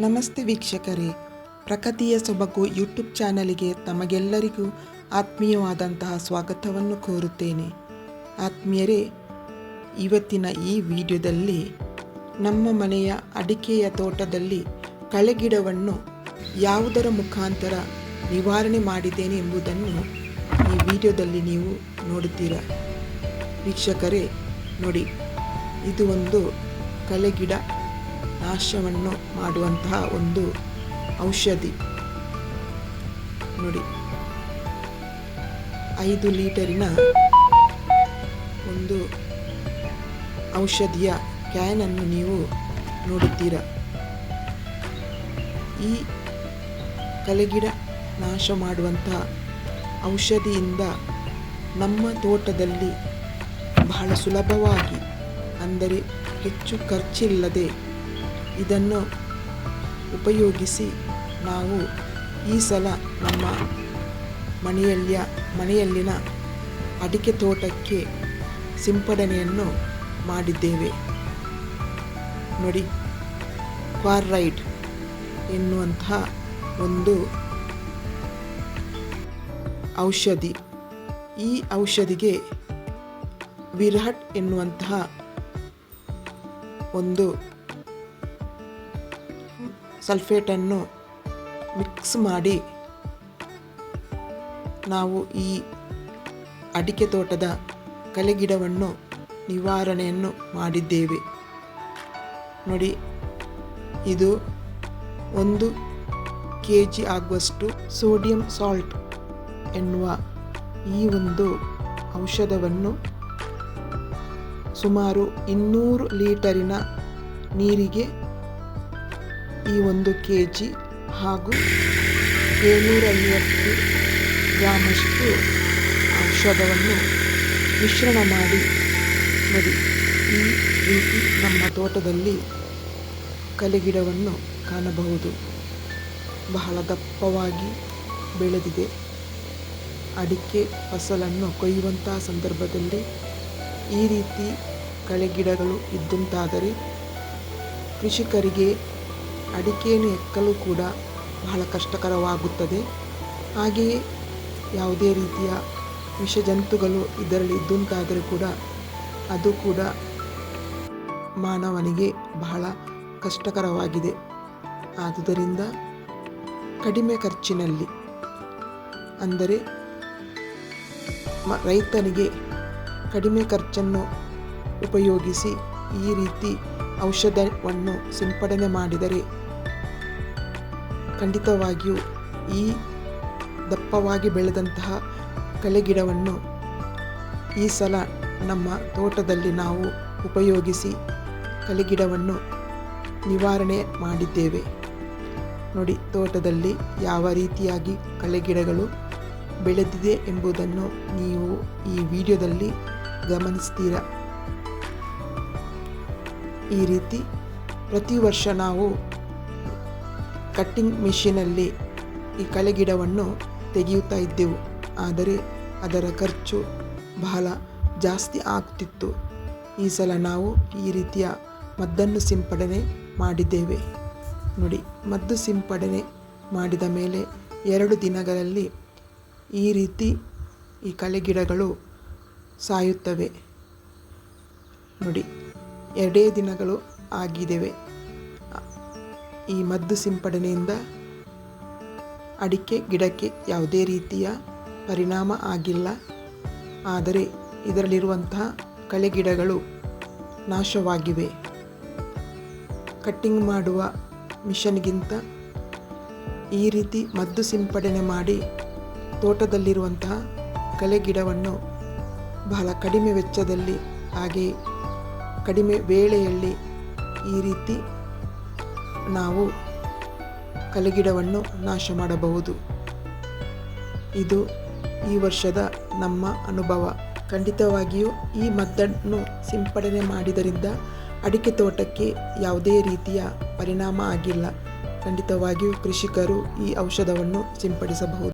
ನಮಸ್ತೆ ವೀಕ್ಷಕರೇ. ಪ್ರಕೃತಿಯ ಸೊಬಗು ಯೂಟ್ಯೂಬ್ ಚಾನಲಿಗೆ ತಮಗೆಲ್ಲರಿಗೂ ಆತ್ಮೀಯವಾದಂತಹ ಸ್ವಾಗತವನ್ನು ಕೋರುತ್ತೇನೆ. ಆತ್ಮೀಯರೇ, ಇವತ್ತಿನ ಈ ವಿಡಿಯೋದಲ್ಲಿ ನಮ್ಮ ಮನೆಯ ಅಡಿಕೆಯ ತೋಟದಲ್ಲಿ ಕಳೆಗಿಡವನ್ನು ಯಾವುದರ ಮುಖಾಂತರ ನಿವಾರಣೆ ಮಾಡಿದ್ದೇನೆ ಎಂಬುದನ್ನು ಈ ವಿಡಿಯೋದಲ್ಲಿ ನೀವು ನೋಡುತ್ತೀರಾ? ವೀಕ್ಷಕರೇ, ನೋಡಿ, ಇದು ಒಂದು ಕಳೆಗಿಡ. ನಾಶವನ್ನು ಮಾಡುವಂತಹ ಒಂದು ಔಷಧಿ. ನೋಡಿ. ಐದು ಲೀಟರಿನ ಒಂದು ಔಷಧಿಯ ಕ್ಯಾನನ್ನು ನೀವು ನೋಡುತ್ತೀರಾ? ಈ ಕಲೆಗಿಡ ನಾಶ ಮಾಡುವಂತಹ ಔಷಧಿಯಿಂದ ನಮ್ಮ ತೋಟದಲ್ಲಿ ಬಹಳ ಸುಲಭವಾಗಿ, ಅಂದರೆ ಹೆಚ್ಚು ಖರ್ಚಿಲ್ಲದೆ ಇದನ್ನು ಉಪಯೋಗಿಸಿ ನಾವು ಈ ಸಲ ನಮ್ಮ ಮನೆಯಲ್ಲಿಯ, ಮನೆಯಲ್ಲಿನ ಅಡಿಕೆ ತೋಟಕ್ಕೆ ಸಿಂಪಡಣೆಯನ್ನು ಮಾಡಿದ್ದೇವೆ. ನೋಡಿ, ಕ್ವಾರ್ರೈಡ್ ಎನ್ನುವಂತಹ ಒಂದು ಔಷಧಿ. ಈ ಔಷಧಿಗೆ ವಿರಾಟ್ ಎನ್ನುವಂತಹ ಒಂದು ಸಲ್ಫೇಟನ್ನು ಮಿಕ್ಸ್ ಮಾಡಿ ನಾವು ಈ ಅಡಿಕೆ ತೋಟದ ಕಲೆಗಿಡವನ್ನು ನಿವಾರಣೆಯನ್ನು ಮಾಡಿದ್ದೇವೆ. ನೋಡಿ, ಇದು ಒಂದು ಕೆ ಜಿ ಆಗುವಷ್ಟು ಸೋಡಿಯಂ ಸಾಲ್ಟ್ ಎನ್ನುವ ಈ ಒಂದು ಔಷಧವನ್ನು ಸುಮಾರು ಇನ್ನೂರು ಲೀಟರಿನ ನೀರಿಗೆ ಈ ಒಂದು ಕೆ ಜಿ ಹಾಗೂ ಏಳ್ನೂರೈವತ್ತು ಗ್ರಾಮಷ್ಟು ಔಷಧವನ್ನು ಮಿಶ್ರಣ ಮಾಡಿ ನೋಡಿ. ಈ ರೀತಿ ನಮ್ಮ ತೋಟದಲ್ಲಿ ಕಲೆಗಿಡವನ್ನು ಕಾಣಬಹುದು. ಬಹಳ ದಪ್ಪವಾಗಿ ಬೆಳೆದಿದೆ. ಅಡಿಕೆ, ಫಸಲನ್ನು ಕೊಯ್ಯುವಂತಹ ಸಂದರ್ಭದಲ್ಲಿ ಈ ರೀತಿ ಕಳೆಗಿಡಗಳು ಇದ್ದಂತಾದರೆ ಕೃಷಿಕರಿಗೆ ಅಡಿಕೆಯನ್ನು ಎಕ್ಕಲು ಕೂಡ ಬಹಳ ಕಷ್ಟಕರವಾಗುತ್ತದೆ. ಹಾಗೆಯೇ ಯಾವುದೇ ರೀತಿಯ ವಿಷಜಂತುಗಳು ಇದರಲ್ಲಿ ಇದ್ದುಂಟಾದರೂ ಕೂಡ ಅದು ಕೂಡ ಮಾನವನಿಗೆ ಬಹಳ ಕಷ್ಟಕರವಾಗಿದೆ. ಆದುದರಿಂದ ಕಡಿಮೆ ಖರ್ಚಿನಲ್ಲಿ, ಅಂದರೆ ಮ, ರೈತನಿಗೆ ಕಡಿಮೆ ಖರ್ಚನ್ನು ಉಪಯೋಗಿಸಿ ಈ ರೀತಿ ಔಷಧವನ್ನು ಸಿಂಪಡಣೆ ಮಾಡಿದರೆ ಖಂಡಿತವಾಗಿಯೂ ಈ ದಪ್ಪವಾಗಿ ಬೆಳೆದಂತಹ ಕಳೆಗಿಡವನ್ನು ಈ ಸಲ ನಮ್ಮ ತೋಟದಲ್ಲಿ ನಾವು ಉಪಯೋಗಿಸಿ ಕಲೆಗಿಡವನ್ನು ನಿವಾರಣೆ ಮಾಡಿದ್ದೇವೆ. ನೋಡಿ, ತೋಟದಲ್ಲಿ ಯಾವ ರೀತಿಯಾಗಿ ಕಳೆಗಿಡಗಳು ಬೆಳೆದಿದೆ ಎಂಬುದನ್ನು ನೀವು ಈ ವಿಡಿಯೋದಲ್ಲಿ ಗಮನಿಸ್ತೀರ? ಈ ರೀತಿ ಪ್ರತಿ ವರ್ಷ ನಾವು ಕಟ್ಟಿಂಗ್ ಮಿಷಿನಲ್ಲಿ ಈ ಕಳೆಗಿಡವನ್ನು ತೆಗೆಯುತ್ತಾ ಇದ್ದೆವು. ಆದರೆ ಅದರ ಖರ್ಚು ಬಹಳ ಜಾಸ್ತಿ ಆಗ್ತಿತ್ತು. ಈ ಸಲ ನಾವು ಈ ರೀತಿಯ ಮದ್ದನ್ನು ಸಿಂಪಡಣೆ ಮಾಡಿದ್ದೇವೆ. ನೋಡಿ, ಮದ್ದು ಸಿಂಪಡಣೆ ಮಾಡಿದ ಮೇಲೆ ಎರಡು ದಿನಗಳಲ್ಲಿ ಈ ರೀತಿ ಈ ಕಳೆಗಿಡಗಳು ಸಾಯುತ್ತವೆ. ನೋಡಿ, ಎರಡೇ ದಿನಗಳು ಆಗಿದ್ದೇವೆ. ಈ ಮದ್ದು ಸಿಂಪಡಣೆಯಿಂದ ಅಡಿಕೆ, ಗಿಡಕ್ಕೆ ಯಾವುದೇ ರೀತಿಯ ಪರಿಣಾಮ ಆಗಿಲ್ಲ. ಆದರೆ ಇದರಲ್ಲಿರುವಂತಹ ಕಳೆ ಗಿಡಗಳು ನಾಶವಾಗಿವೆ. ಕಟ್ಟಿಂಗ್ ಮಾಡುವ ಮಿಷನ್ಗಿಂತ ಈ ರೀತಿ ಮದ್ದು ಸಿಂಪಡಣೆ ಮಾಡಿ ತೋಟದಲ್ಲಿರುವಂತಹ ಕಳೆಗಿಡವನ್ನು ಬಹಳ ಕಡಿಮೆ ವೆಚ್ಚದಲ್ಲಿ ಹಾಗೆ ಕಡಿಮೆ ವೇಳೆಯಲ್ಲಿ ಈ ರೀತಿ ನಾವು ಕಲಿಗಿಡವನ್ನು ನಾಶ ಮಾಡಬಹುದು. ಇದು ಈ ವರ್ಷದ ನಮ್ಮ ಅನುಭವ. ಖಂಡಿತವಾಗಿಯೂ ಈ ಮದ್ದನ್ನು ಸಿಂಪಡಣೆ ಮಾಡಿದರಿಂದ ಅಡಿಕೆ ತೋಟಕ್ಕೆ ಯಾವುದೇ ರೀತಿಯ ಪರಿಣಾಮ ಆಗಿಲ್ಲ. ಖಂಡಿತವಾಗಿಯೂ ಕೃಷಿಕರು ಈ ಔಷಧವನ್ನು ಸಿಂಪಡಿಸಬಹುದು.